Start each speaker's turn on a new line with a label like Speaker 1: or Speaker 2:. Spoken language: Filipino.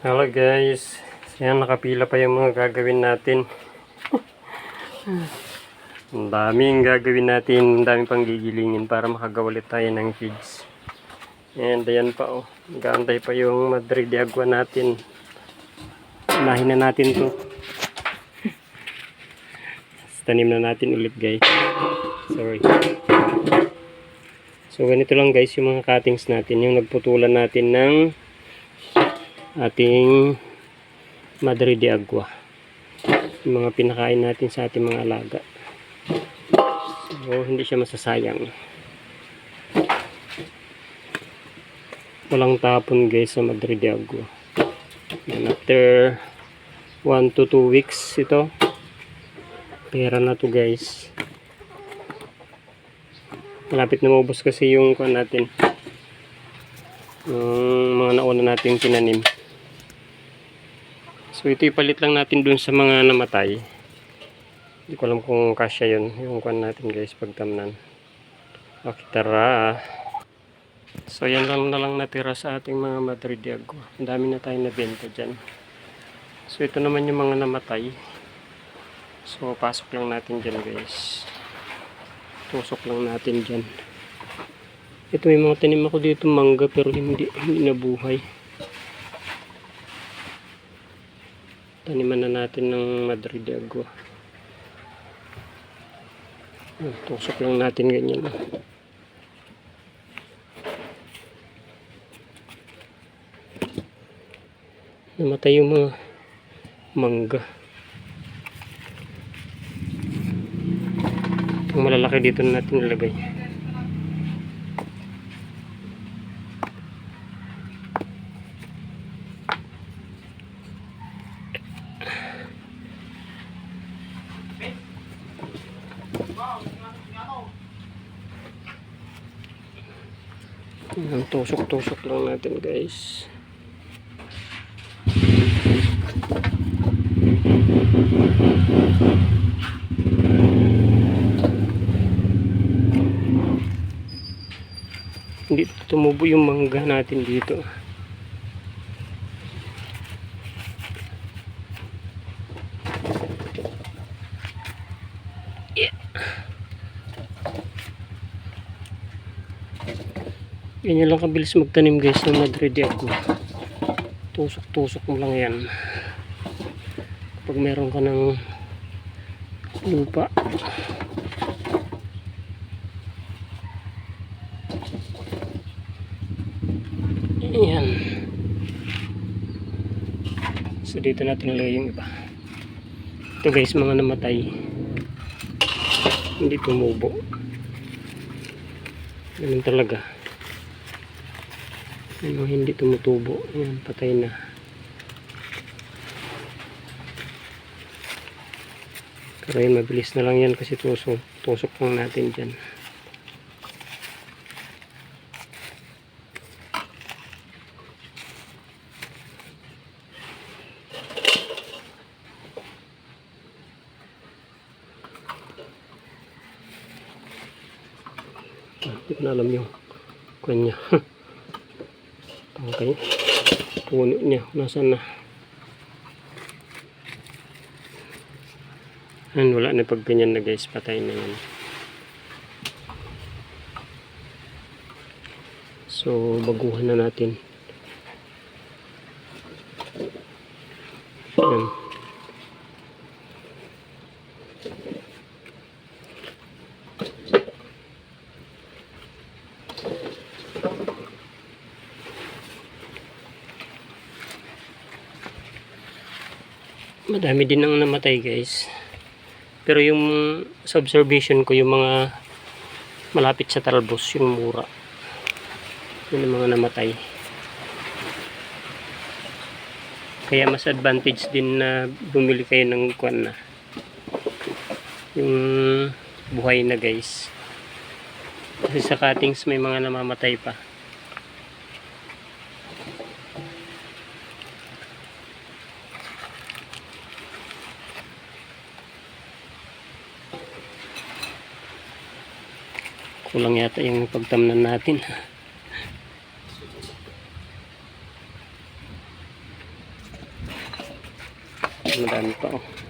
Speaker 1: Hello guys. Ayan, nakapila pa yung mga gagawin natin. Ang daming gagawin natin. Ang daming pang gigilingin para makagawa ulit tayo ng kids. And ayan pa oh. Nagaantay pa yung Madrid Agua natin. Unahin na natin to. Tanim na natin ulit guys. Sorry. So ganito lang guys yung mga cuttings natin. Yung nagputulan natin ng ating Madre de Agua. Mga pinakain natin sa ating mga alaga. So, hindi siya masasayang. Walang tapon guys sa Madre de Agua. And after 1 to 2 weeks ito, pera na to guys. Malapit na maubos kasi yung kuan natin. Yung mga nauna nating tinanim. So ito ipalit lang natin dun sa mga namatay. Hindi ko alam kung kasya yun. Yung kuan natin guys pagtamnan. Okay tara. So yan lang na lang natira sa ating mga Madrid Agua. Ang dami na tayo nabenta dyan. So ito naman yung mga namatay. So pasok lang natin dyan guys. Tusok lang natin dyan. Ito may mga tanim ako dito mangga pero hindi, hindi nabuhay. Taniman na natin ng Madrid de Agua. Tusok lang natin ganyan. Namatay yung mga mangga. Yung malalaki dito na natin nilagay. Ang tusok-tusok lang natin guys. Hindi tumubo yung mangga natin dito. Yeah. Ganyan lang kabilis magtanim guys ng Madrid de Agua. Tusok-tusok mo lang yan. Kapag meron ka ng lupa. Ayan. So dito natin nilagay yung iba. Ito guys mga namatay. Hindi tumubo. Ganun talaga. Ano hindi tumutubo. Ayan, patay na. Pero mabilis na lang yan kasi tusok, tusok lang natin dyan. Hindi ko na alam yung kanya. Okay. Puno niya. Nasaan na? Yan, wala na pag ganyan na guys. Patay na yan. So, baguhan na natin. Yan. Madami din ang namatay guys. Pero yung sa observation ko yung mga malapit sa talbos yung mura. Yun ang mga namatay. Kaya mas advantage din na bumili kayo ng kwan na. Yung buhay na guys. Kasi sa cuttings may mga namamatay pa kulang yata yung pagtamnan natin. Madami pa oh.